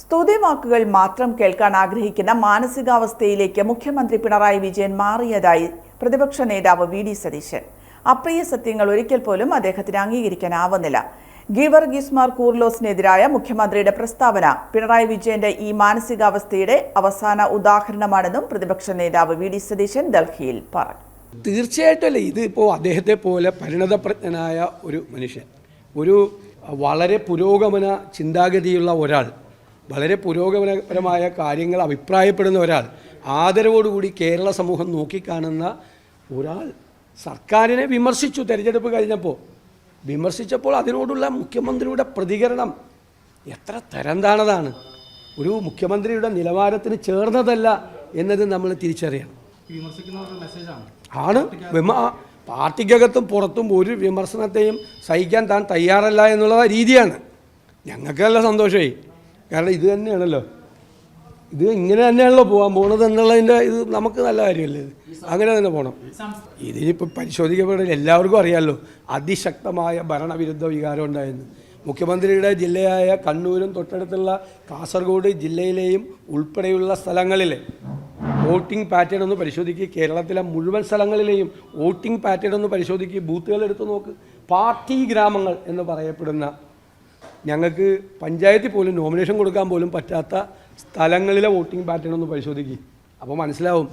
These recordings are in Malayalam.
സ്തുതിവാക്കുകൾ മാത്രം കേൾക്കാൻ ആഗ്രഹിക്കുന്ന മാനസികാവസ്ഥയിലേക്ക് മുഖ്യമന്ത്രി പിണറായി വിജയൻ മാറിയതായി പ്രതിപക്ഷ നേതാവ് വി ഡി സതീശൻ. അപ്രിയ സത്യങ്ങൾ ഒരിക്കൽ പോലും അദ്ദേഹത്തിന് അംഗീകരിക്കാനാവുന്നില്ല. ഗിവർ ഗിസ്മാർ കൂർലോസിനെതിരായ മുഖ്യമന്ത്രിയുടെ പ്രസ്താവന പിണറായി വിജയന്റെ ഈ മാനസികാവസ്ഥയുടെ അവസാന ഉദാഹരണമാണെന്നും പ്രതിപക്ഷ നേതാവ് വി ഡി സതീശൻ ഡൽഹിയിൽ പറഞ്ഞു. തീർച്ചയായിട്ടും അല്ലേ. ഇത് ഇപ്പോൾ അദ്ദേഹത്തെ പോലെ പരിണതപ്രജ്ഞനായ ഒരു മനുഷ്യൻ ഒരു വളരെ പുരോഗമന ചിന്താഗതിയുള്ള ഒരാൾ വളരെ പുരോഗമനപരമായ കാര്യങ്ങൾ അഭിപ്രായപ്പെടുന്ന ഒരാൾ ആദരവോടുകൂടി കേരള സമൂഹം നോക്കിക്കാണുന്ന ഒരാൾ സർക്കാരിനെ വിമർശിച്ചു തെരഞ്ഞെടുപ്പ് കഴിഞ്ഞപ്പോൾ. വിമർശിച്ചപ്പോൾ അതിനോടുള്ള മുഖ്യമന്ത്രിയുടെ പ്രതികരണം എത്ര തരം താണതാണ് ഒരു മുഖ്യമന്ത്രിയുടെ നിലവാരത്തിന് ചേർന്നതല്ല എന്നത് നമ്മൾ തിരിച്ചറിയണം. ആണ്. പാർട്ടിക്കകത്തും പുറത്തും ഒരു വിമർശനത്തെയും സഹിക്കാൻ താൻ തയ്യാറല്ല എന്നുള്ള രീതിയാണ്. ഞങ്ങൾക്കല്ല സന്തോഷമായി. കാരണം ഇത് തന്നെയാണല്ലോ. ഇത് ഇങ്ങനെ തന്നെയാണല്ലോ പോകാൻ പോണത് എന്നുള്ളതിന്റെ ഇത് നമുക്ക് നല്ല കാര്യമല്ലേ ഇത്? അങ്ങനെ തന്നെ പോകണം ഇതിനിപ്പോൾ പരിശോധിക്കപ്പെടുന്ന എല്ലാവർക്കും അറിയാമല്ലോ അതിശക്തമായ ഭരണവിരുദ്ധ വികാരം ഉണ്ടായിരുന്നു. മുഖ്യമന്ത്രിയുടെ ജില്ലയായ കണ്ണൂരും തൊട്ടടുത്തുള്ള കാസർഗോഡ് ജില്ലയിലെയും ഉൾപ്പെടെയുള്ള സ്ഥലങ്ങളിലെ വോട്ടിംഗ് പാറ്റേൺ ഒന്ന് പരിശോധിക്കുക കേരളത്തിലെ മുഴുവൻ സ്ഥലങ്ങളിലെയും വോട്ടിംഗ് പാറ്റേൺ ഒന്ന് പരിശോധിക്കുക ബൂത്തുകൾ എടുത്തു നോക്ക്. പാർട്ടി ഗ്രാമങ്ങൾ എന്ന് പറയപ്പെടുന്ന ഞങ്ങൾക്ക് പഞ്ചായത്തിൽ പോലും നോമിനേഷൻ കൊടുക്കാൻ പോലും പറ്റാത്ത സ്ഥലങ്ങളിലെ വോട്ടിംഗ് പാറ്റേൺ ഒന്ന് പരിശോധിക്കുക അപ്പോൾ മനസ്സിലാവും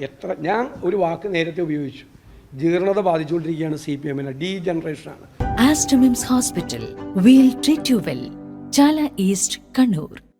എത്ര ഞാൻ ഒരു വാക്ക് നേരത്തെ ഉപയോഗിച്ചു ജീർണത ബാധിച്ചുകൊണ്ടിരിക്കുകയാണ് സി പി എമ്മിന് ഡി ജനറേഷനാണ് treat you well. Chala east Kannur.